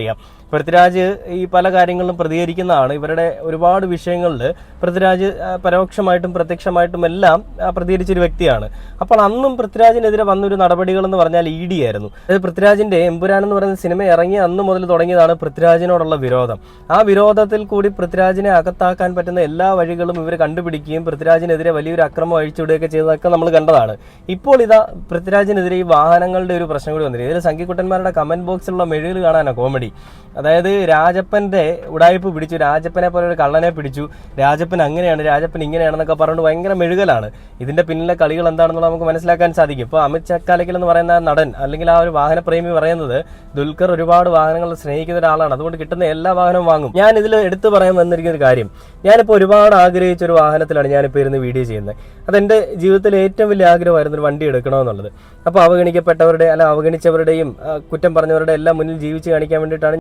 അറിയാം പൃഥ്വിരാജ് ഈ പല കാര്യങ്ങളിലും പ്രതികരിക്കുന്നതാണ്. ഇവരുടെ ഒരുപാട് വിഷയങ്ങളിൽ പൃഥ്വിരാജ് പരോക്ഷമായിട്ടും പ്രത്യക്ഷമായിട്ടും എല്ലാം പ്രതികരിച്ചൊരു വ്യക്തിയാണ്. അപ്പോൾ അന്നും പൃഥ്വിരാജിനെതിരെ വന്നൊരു നടപടികൾ എന്ന് പറഞ്ഞാൽ ഇ ഡി ആയിരുന്നു. അതായത് പൃഥ്വിരാജിന്റെ എമ്പുരാൻ എന്ന് പറയുന്ന സിനിമ ഇറങ്ങി അന്ന് മുതൽ തുടങ്ങിയതാണ് പൃഥ്വിരാജിനോടുള്ള വിരോധം. ആ വിരോധത്തിൽ കൂടി പൃഥ്വിരാജിനെ അകത്താക്കാൻ പറ്റുന്ന എല്ലാ വഴികളും ഇവർ കണ്ടുപിടിക്കുകയും പൃഥ്വിരാജിനെതിരെ വലിയൊരു അക്രമം അഴിച്ചുവിടുകയൊക്കെ ചെയ്തതൊക്കെ നമ്മൾ കണ്ടതാണ്. ഇപ്പോൾ ഇതാ പൃഥ്വിരാജിനെതിരെ ഈ വാഹനങ്ങളുടെ ഒരു പ്രശ്നം കൂടി വന്നിരിക്കും ഇതിൽ സംഘിക്കുട്ടന്മാരുടെ കമന്റ് ബോക്സിലുള്ള മെഴുകൾ കാണാനാണ് കോമഡി അതായത് രാജപ്പന്റെ ഉടായ്പ് പിടിച്ചു. രാജപ്പനെ പോലെ ഒരു കള്ളനെ പിടിച്ചു. രാജപ്പൻ അങ്ങനെയാണ് രാജപ്പൻ ഇങ്ങനെയാണെന്നൊക്കെ പറഞ്ഞുകൊണ്ട് ഭയങ്കര മെഴുകലാണ്. ഇതിന്റെ പിന്നിലെ കളികൾ എന്താണെന്നുള്ളത് നമുക്ക് മനസ്സിലാക്കാൻ സാധിക്കും. ഇപ്പോൾ അമിത് ചക്കാലക്കൽ എന്ന് പറയുന്ന നടൻ അല്ലെങ്കിൽ ആ ഒരു വാഹനപ്രേമി പറയുന്നത് ദുൽഖർ ഒരുപാട് വാഹനങ്ങൾ സ്നേഹിക്കുന്ന ഒരാളാണ്. അതുകൊണ്ട് കിട്ടുന്ന എല്ലാ വാഹനവും വാങ്ങും. ഞാൻ ഇതിൽ എടുത്തു പറയാൻ വന്നിരിക്കുന്ന ഒരു കാര്യം. ഞാനിപ്പോൾ ഒരുപാട് ആഗ്രഹിച്ച ഒരു വാഹനത്തിലാണ് ഞാനിപ്പോൾ ഇരുന്ന് വീഡിയോ ചെയ്യുന്നത്. അതെന്റെ ജീവിതത്തിലെ ഏറ്റവും വലിയ ആഗ്രഹമായിരുന്നു ഒരു വണ്ടി എടുക്കണമെന്നുള്ളത്. അപ്പോൾ അവഗണിക്കപ്പെട്ടവരുടെ അല്ല അവഗണിച്ചവരുടെയും കുറ്റം പറഞ്ഞവരുടെ എല്ലാം മുന്നിൽ ജീവിച്ച് കാണിക്കാൻ വേണ്ടിയിട്ട്